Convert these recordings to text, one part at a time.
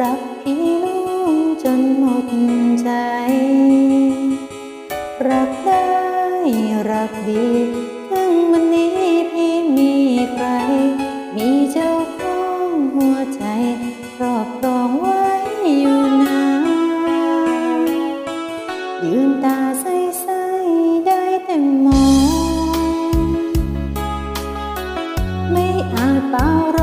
รักพี่น้งจนหมดใจ รักได้รักดีถึงวันนี้พี่มีใคร มีเจ้าของหัวใจคอบคองไว้อยู่นานยืนตาใส ๆ ได้แต่มอง ตา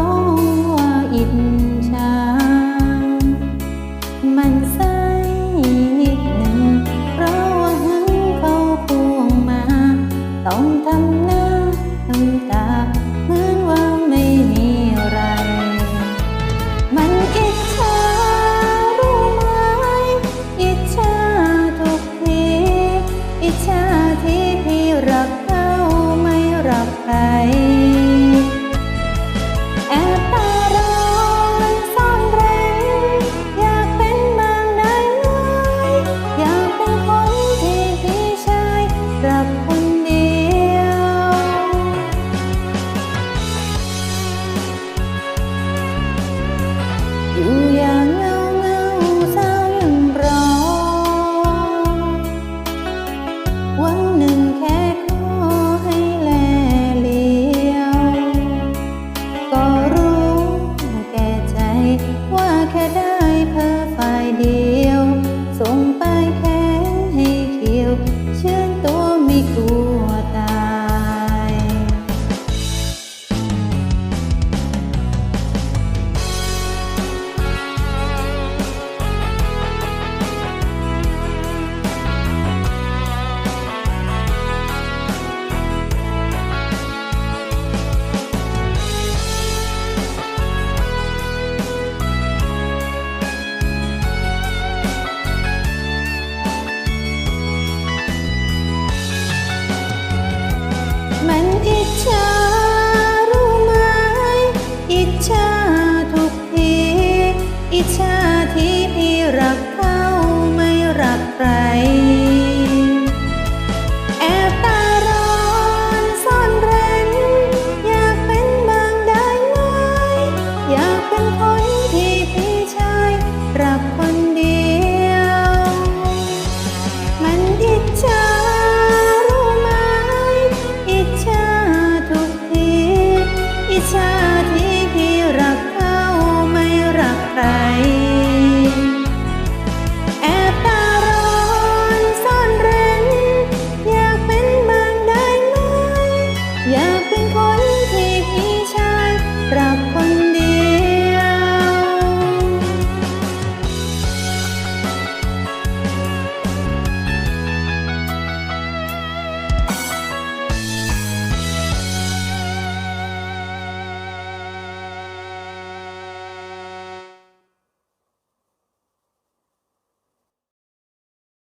วันหนึ่งแค่